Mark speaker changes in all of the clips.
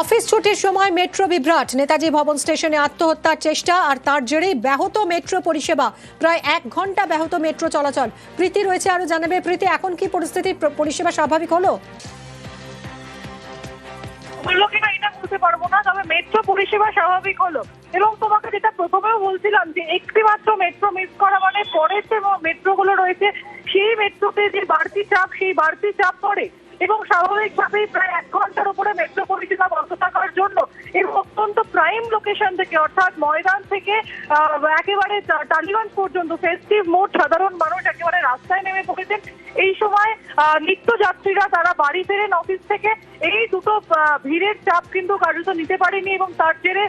Speaker 1: Office ছুটির সময় metro বিভ্রাট। Netaji ভবন স্টেশনে আত্মহত্যার চেষ্টা আর তার জেরেই ব্যাহত মেট্রো পরিষেবা। প্রায় এক ঘণ্টা ব্যাহত মেট্রো চলাচল। প্রীতি রয়েছে আরও জানাবে। প্রীতি, এখন কি পরিস্থিতি? পরিষেবা স্বাভাবিক হলো?
Speaker 2: বলল এটা বলতে পারব না, তবে মেট্রো পরিষেবা স্বাভাবিক হলো। এবং তোমাকে যেটা প্রথমেও বলছিলাম যে একটি মাত্র মেট্রো মিস করা মানে পরের যে মেট্রোগুলো রয়েছে, সেই মেট্রোতে যে বাড়তি চাপ, সেই বাড়তি চাপ পড়ে। এবং স্বাভাবিকভাবেই প্রায় এক ঘণ্টার উপরে মেট্রো পরিষেবা বন্ধ থাকার জন্য এবং প্রাইম লোকেশন থেকে, অর্থাৎ ময়দান থেকে একেবারে টালিগঞ্জ পর্যন্ত ফেস্টিভ মোড, সাধারণ মানুষ একেবারে রাস্তায় নেমে পড়েছেন। এই সময় নিত্যযাত্রীরা তারা বাড়ি ফেরেন অফিস থেকে। এই দুটো ভিড়ের চাপ কিন্তু কার্যত নিতে পারেনি এবং তার জেরে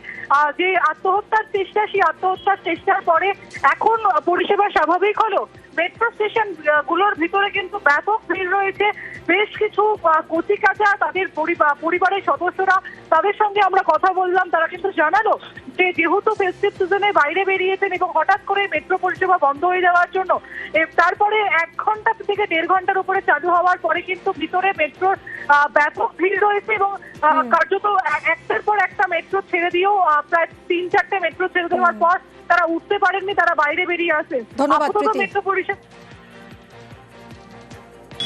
Speaker 2: যে আত্মহত্যার চেষ্টা, সেই আত্মহত্যার চেষ্টার পরে এখন পরিষেবা স্বাভাবিক হলো। মেট্রো স্টেশনগুলোর ভিতরে কিন্তু ব্যাপক ভিড় রয়েছে। বেশ কিছু কচি কাঁচা তাদের পরিবা- পরিবারের সদস্যরা তাদের সঙ্গে আমরা কথা বললাম তারা কিন্তু জানালো যে যেহেতু ফেস্টিভ সিজনে বাইরে বেরিয়েছেন এবং হঠাৎ করে মেট্রো পরিষেবা বন্ধ হয়ে যাওয়ার জন্য তারপরে এক ঘণ্টা থেকে দেড় ঘণ্টার উপরে চালু হওয়ার পরে কিন্তু ভিতরে মেট্রোর আহ, ব্যাপক ভিড় রয়েছে এবং কার্যত একটার পর একটা মেট্রো ছেড়ে দিয়েও প্রায় তিন চারটে মেট্রো ছেড়ে দেওয়ার পর তারা উঠতে পারেননি তারা বাইরে বেরিয়ে আসে।
Speaker 1: ধন্যবাদ,
Speaker 2: মেট্রো পরিষেবা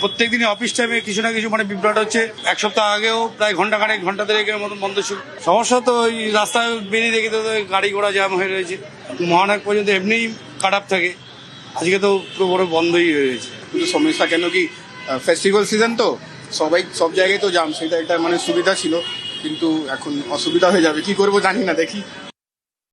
Speaker 3: প্রত্যেক দিনই অফিস টাইমে কিছু না কিছু মানে বিভ্রাট হচ্ছে। এক সপ্তাহ আগেও প্রায় ঘণ্টা খানেক ঘণ্টা ধরে দেড়েকের মতন বন্ধ ছিল। সমস্যা তো ওই রাস্তায় বেরিয়ে দেখি তো গাড়ি ঘোড়া জ্যাম হয়ে রয়েছে। মহানাক পর্যন্ত এমনিই কাট থাকে। আজকে তো পুরো বন্ধই রয়েছে।
Speaker 4: কিন্তু সমস্যা কেন কি? ফেস্টিভ্যাল সিজন তো। সবাই সব জায়গায় তো জাম সেটা একটা মানে সুবিধা ছিল। কিন্তু এখন অসুবিধা হয়ে যাবে। কি করব জানি না, দেখি।